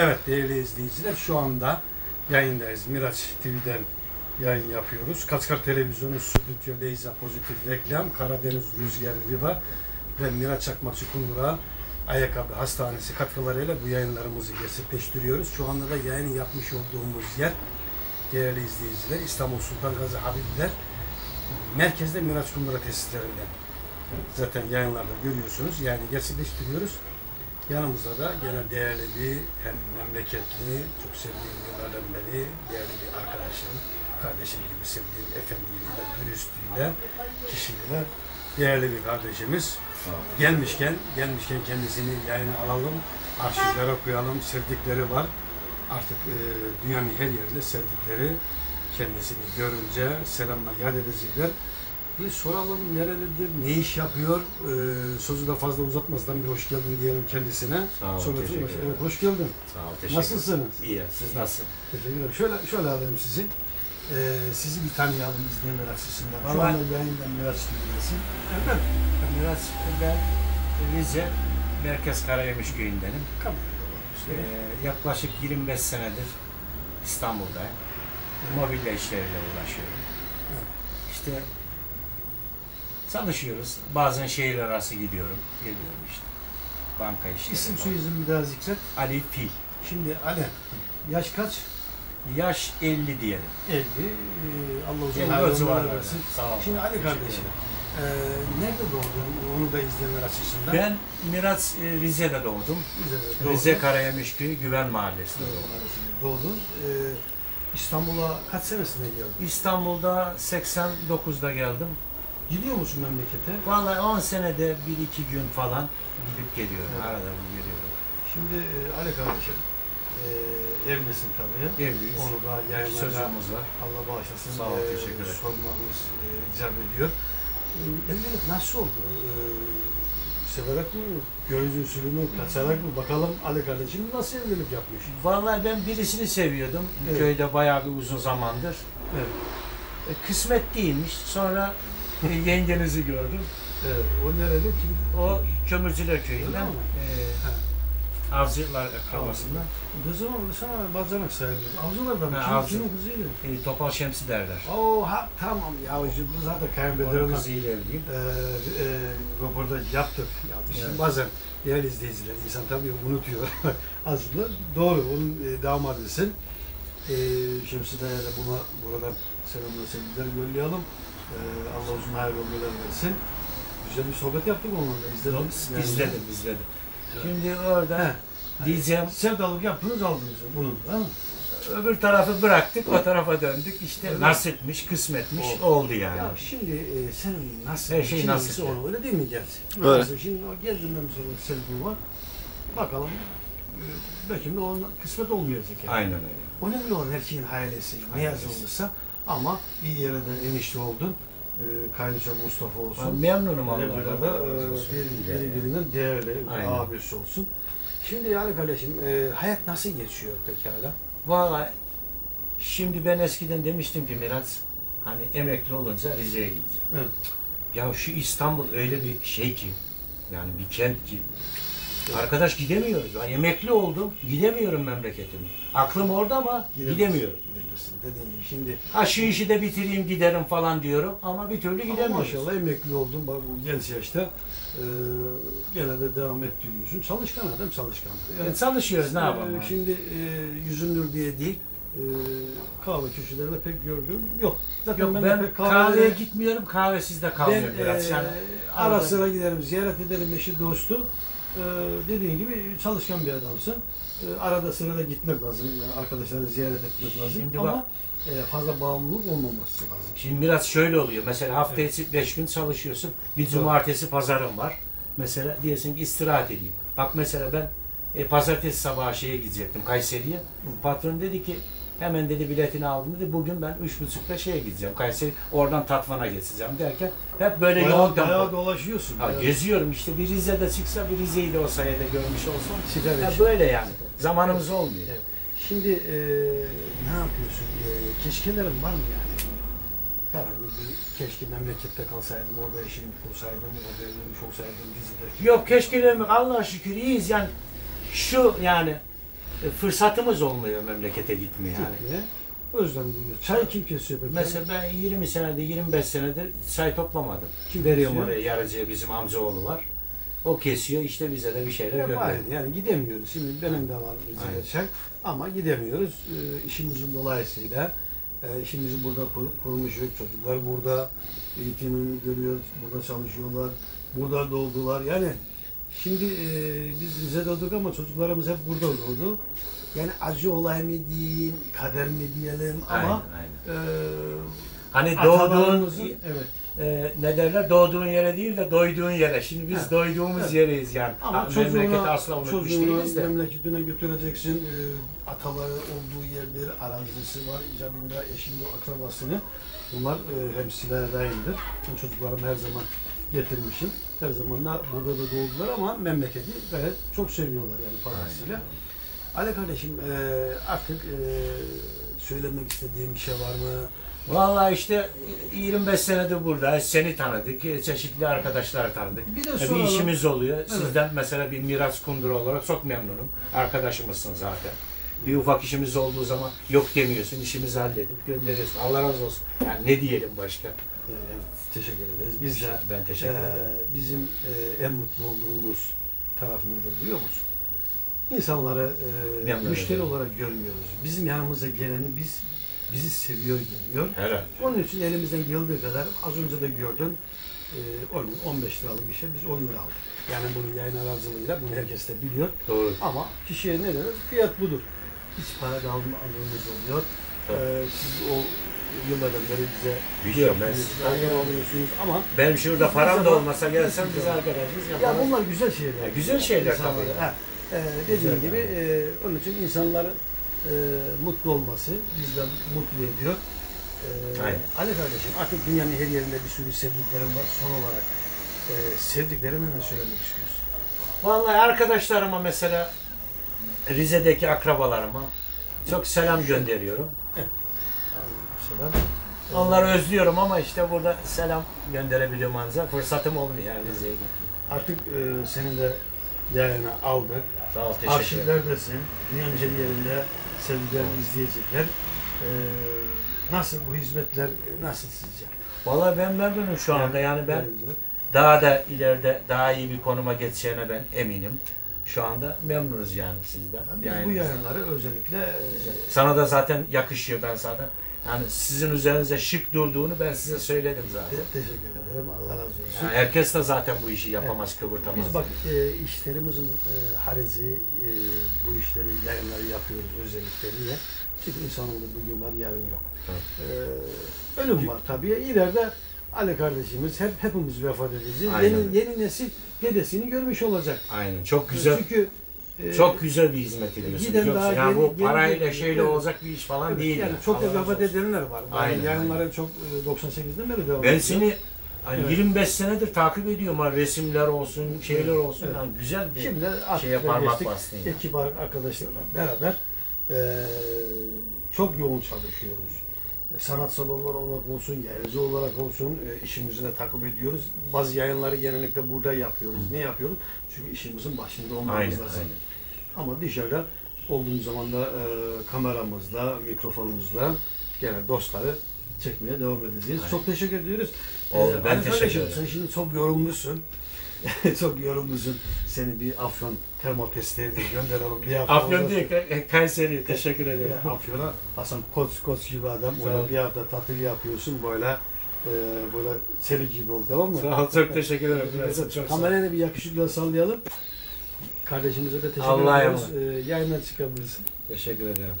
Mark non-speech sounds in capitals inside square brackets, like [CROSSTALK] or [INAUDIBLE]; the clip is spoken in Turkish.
Evet değerli izleyiciler şu anda yayındayız. Miraç TV'den yayın yapıyoruz. Kaçkar Televizyonu Stüdyo Leyza Pozitif Reklam, Karadeniz Rüzgar Riva ve Miraç Çakmakçı Kundura Ayakkabı Hastanesi katkılarıyla bu yayınlarımızı gerçekleştiriyoruz. Şu anda da yayın yapmış olduğumuz yer değerli izleyiciler İstanbul Sultan Gazi Habibler merkezde Miraç Kundura tesislerinde. Zaten yayınlarda görüyorsunuz. Yani gerçekleştiriyoruz. Yanımızda da gene değerli bir hem memleketli, çok sevdiğim yıllardan beri değerli bir arkadaşım, kardeşim gibi sevdiğim efendiliğiyle, dürüstlüğüyle, kişiliğiyle değerli bir kardeşimiz. Gelmişken, gelmişken kendisini yayına alalım, arşivlere koyalım, sevdikleri var. Artık e, dünyanın her yerinde sevdikleri kendisini görünce selamla yad edecekler. Bir soralım nerelidir, ne iş yapıyor? Ee, sözü de fazla uzatmazdan bir hoş geldin diyelim kendisine. Sağ olun, Sonra teşekkür hoş, ederim. hoş geldin. Sağ ol, teşekkür Nasılsınız? İyi, siz nasılsınız? Teşekkür ederim. Şöyle, şöyle alayım sizi. Ee, sizi bir tanıyalım izleyenler açısından. Şu Vallahi- anda yayından Miraç TV'desin. Evet. Biraz ben Rize Merkez Karayemiş köyündenim. Ee, yaklaşık 25 senedir İstanbul'dayım. Mobilya işleriyle uğraşıyorum. İşte çalışıyoruz. Bazen şehir arası gidiyorum. Geliyorum işte. Banka işleri. İsim var. soyisim biraz zikret. Ali Fil. Şimdi Ali, yaş kaç? Yaş 50 diyelim. 50. Ee, Allah uzun 50 hayırlı o civarlarda. ömürler versin. Sağ ol. Şimdi Ali kardeşim, ee, nerede doğdun? Onu da izleyenler açısından. Ben Miraç e, Rize'de doğdum. Rize'de doğdun. Rize Karayemiş Köyü Güven Mahallesi'nde doğdum. doğdun. Ee, İstanbul'a kaç senesinde geldin? İstanbul'da 89'da geldim. Gidiyor musun memlekete? Vallahi 10 senede bir iki gün falan gidip geliyorum. Evet. Arada bir geliyorum. Şimdi e, Ali kardeşim, e, evlisin tabii. Evliyiz. Onu da yayınlarda çocuğumuz var. Allah bağışlasın. Sağ ol, e, teşekkür ederim. Sormamız e, icap ediyor. E, evlilik nasıl oldu? E, severek mi? Göz usulü mü? Kaçarak mı? Bakalım Ali kardeşim nasıl evlilik yapmış? Vallahi ben birisini seviyordum. Evet. Köyde bayağı bir uzun zamandır. Evet. E, kısmet değilmiş. Sonra [LAUGHS] yengenizi gördüm. Evet. O nereli? Kim? O Kömürcüler Köyü'nden. Mi? E, Avcılar Kavası'ndan. Ne zaman sana bacanak sayılır? Avcılardan mı? Ha, Kim, avcı. kimin kızıydı? E, Topal Şemsi derler. Oo ha, tamam ya. Bu zaten Onun olan kızıyla evliyim. e, e, röportaj yaptık. yaptık. Evet. Bazen değerli izleyiciler, insan tabii unutuyor. [LAUGHS] Aslında doğru, onun e, damadısın. E, Şemsi Dayı'ya da buna, buradan selamlar, sevgiler yollayalım. E, Allah uzun hayırlı ömürler versin. Güzel bir sohbet yaptık onunla, izledim. Yani- İzledim, izledim. Evet. Şimdi orada He. diyeceğim, Sevdalık yaptınız aldınız bunu değil mi? öbür tarafı bıraktık, o tarafa döndük. İşte Öyle mi? nasipmiş, kısmetmiş, Oldu. oldu yani. Ya şimdi e, sen nasıl Her şey nasip onu öyle değil mi geldi? Öyle. Mesela Şimdi o geldiğinden sonra sevdiğim var. Bakalım e, belki de onun kısmet olmayacak yani. Aynen öyle. Önemli olan her şeyin hayalesi. Ne yazılmışsa ama iyi yere de enişte oldun. E, Kayınço Mustafa Ben olsun. memnunum Öyle Allah'tan. bir de Allah e, razı olsun. bir- Yani. birbirinden değerli bir Aynen. abisi olsun. Şimdi yani kardeşim e, hayat nasıl geçiyor pekala? Vallahi şimdi ben eskiden demiştim ki Miraç, hani emekli olunca Rize'ye gideceğim. Evet. Ya şu İstanbul öyle bir şey ki, yani bir kent ki, arkadaş gidemiyoruz. Ben emekli oldum, gidemiyorum memleketime. Aklım orada ama gidemiyorum. Gidemiyorsun. Dediğim gibi şimdi Ha şu işi de bitireyim giderim falan diyorum ama bir türlü Ama gidemiyoruz. maşallah emekli oldun. Bak bu genç yaşta e, gene de devam ettiriyorsun. Çalışkan adam çalışkan. Yani çalışıyoruz ne e, yapalım? yani? Şimdi e, yüzündür diye değil e, kahve köşelerinde pek gördüğüm yok. Zaten Yok ben, de pek kahveye gitmiyorum, kahvesiz de ben kalmıyorum e, biraz. Yani ara arada- sıra giderim, ziyaret ederim eşi dostu. E, dediğin gibi çalışkan bir adamsın. E, arada sırada gitmek lazım. Yani arkadaşları ziyaret etmek lazım. Şimdi Ama bak- e, fazla bağımlılık olmaması lazım. Şimdi biraz şöyle oluyor. Mesela hafta içi 5 gün çalışıyorsun. Bir cumartesi pazarım var. Mesela diyorsun ki istirahat edeyim. Bak mesela ben e, pazartesi sabahı şeye gidecektim Kayseri'ye. Patron dedi ki hemen dedi biletini aldım dedi. Bugün ben üç buçukta şeye gideceğim. Kayseri oradan Tatvan'a geçeceğim derken hep böyle yoğun Bayağı, tempo. bayağı dolaşıyorsun. Ha, Bayağı- geziyorum işte bir Rize'de çıksa bir Rize'yi de o sayede görmüş olsam. İçiyor. böyle yani. Zamanımız olmuyor. Evet. Şimdi e, ne yapıyorsun? E, keşkelerin var mı yani? Herhangi bir keşke memlekette kalsaydım, orada işimi kursaydım, orada evlenmiş olsaydım, dizide. Yok keşke demek Allah'a şükür iyiyiz yani şu yani fırsatımız olmuyor memlekete gitmeye. Yani. Özlem duyuyor. Çay kim kesiyor peki? Mesela ben 20 senedir, 25 senedir çay toplamadım. Kim Veriyorum kesiyor? oraya yarıcıya bizim amcaoğlu var. O kesiyor işte bize de bir şeyler Hep gönderiyor. aynı yani gidemiyoruz. Şimdi benim de var Aynen. Rize'de çay ama gidemiyoruz. Ee, işimizin dolayısıyla e, işimizi burada kur, kurmuşuz. Çocuklar burada eğitimini görüyoruz. Burada çalışıyorlar. Burada doğdular. Yani şimdi e, biz Rize'de doğduk ama çocuklarımız hep burada doğdu. Yani acı olay mı diyeyim, kader mi diyelim ama Aynen, aynen. e, Hani doğduğun, evet. e, ne derler, doğduğun yere değil de doyduğun yere. Şimdi biz Evet. doyduğumuz Evet. yereyiz yani. Ama Ha, memleketi çocuğuna, asla unutmuş değiliz de. memleketine götüreceksin. E, ataları olduğu yerdir, arazisi var, icabında eşinde akrabasını. Bunlar e, hem silahdayımdır. Ben çocuklarımı her zaman getirmişim. Her zaman da burada da doğdular ama memleketi gayet çok seviyorlar yani fazlasıyla. Ali kardeşim e, artık e, söylemek istediğim bir şey var mı? Vallahi işte 25 senedir burada. Seni tanıdık, çeşitli arkadaşlar tanıdık. Bir de E, Bir soralım. işimiz oluyor. Sizden mesela bir miras kunduru olarak çok memnunum. Arkadaşımızsın zaten. Bir ufak işimiz olduğu zaman yok demiyorsun, işimizi halledip gönderiyorsun. Allah razı olsun. Yani ne diyelim başka? E, teşekkür ederiz. Biz de Ben teşekkür Ee, ederim. bizim e, en mutlu olduğumuz taraf nedir biliyor musun? İnsanları e, Memnun müşteri ediyor. olarak görmüyoruz. Bizim yanımıza geleni biz bizi seviyor geliyor. Herhalde. Onun için elimizden geldiği kadar az önce de gördün e, 10 15 liralık bir şey biz 10 lira aldık. Yani bunu yayın aracılığıyla bunu herkes de biliyor. Doğru. Ama kişiye ne denir? Fiyat budur. Hiç para da alma aldığımız oluyor. Ee, siz o yıllardan beri bize Biliyorum ben. Aynen oluyorsunuz ama Benim şurada param da olmasa gelsem Biz arkadaşız Ya yaparız. bunlar güzel şeyler. Ya güzel şeyler İnsanlara- tabii. Ha, e, dediğim Güzel gibi e, onun için insanların e, mutlu olması bizden mutlu ediyor. E, Aynen. Ali kardeşim artık dünyanın her yerinde bir sürü sevdiklerim var. Son olarak e, sevdiklerine ne söylemek istiyorsun? Vallahi arkadaşlarıma mesela Rize'deki akrabalarıma çok selam gönderiyorum. Selam. Onları özlüyorum ama işte burada selam gönderebiliyorum ancak fırsatım olmuyor yani Rize'ye. Artık e, seni de yayına aldık. Sağ ol, teşekkür. Arşivlerdesin. Dünyanın her yerinde sevdiklerini izleyecekler. E, nasıl bu hizmetler nasıl sizce? Vallahi ben memnunum şu anda yani ben daha da ileride daha iyi bir konuma geçeceğine ben eminim. Şu anda memnunuz yani sizden. Biz bu yayınları özellikle e, Sana da zaten yakışıyor ben zaten. Yani sizin üzerinize şık durduğunu ben size söyledim zaten. te- teşekkür ederim. Allah razı olsun. Yani herkes de zaten bu işi yapamaz, kıvırtamaz. Biz bak e, işlerimizin e, harici e, bu işleri yayınları yapıyoruz özellikle niye? Çünkü insanoğlu bugün var yarın yok. E, ölüm var tabii. İleride Ali kardeşimiz hep hepimiz vefat edeceğiz. Aynen. Yeni, yeni nesil dedesini görmüş olacak. Aynen. Çok güzel. Çünkü e, Çok güzel bir hizmet ediyorsun. giden daha Yani bu parayla geliyor. şeyle Evet. olacak bir iş falan evet, değil. yani yani. çok da vefat edenler var. Yani Aynen, yayınları çok e, 98'den beri devam Ben ediyor. seni hani Evet. 25 senedir takip ediyorum. Ha, resimler olsun, şeyler olsun. Evet. Yani güzel bir Şimdi şeye parmak bastın. Yani. ekip arkadaşlarla beraber eee, çok yoğun çalışıyoruz. Sanatsal olarak olsun, yayıncı olarak olsun e, işimizi de takip ediyoruz. Bazı yayınları genellikle burada yapıyoruz. Ne yapıyoruz? Çünkü işimizin başında olmamız Aynen, lazım. aynen. Ama dışarıda olduğumuz zaman da e, kameramızla, mikrofonumuzla gene dostları çekmeye devam edeceğiz. Aynen. Çok teşekkür ediyoruz. Oldu, ben Ali teşekkür ederim. Sen şimdi çok yorulmuşsun. [LAUGHS] çok yorulmuşsun. Seni bir Afyon termal testine de gönderelim. Bir hafta Afyon değil, Kay- Kayseri. Teşekkür ederim. Afyon'a Hasan Koç Koç gibi adam. Ol. bir hafta tatil yapıyorsun böyle e, böyle çelik gibi oldu tamam mı? Sağ ol, çok teşekkür ederim. Çok ol. Kameraya da bir yakışıklı sallayalım. Kardeşimize de teşekkür Allah'a ediyoruz. E, yayına çıkabilirsin. Teşekkür ederim.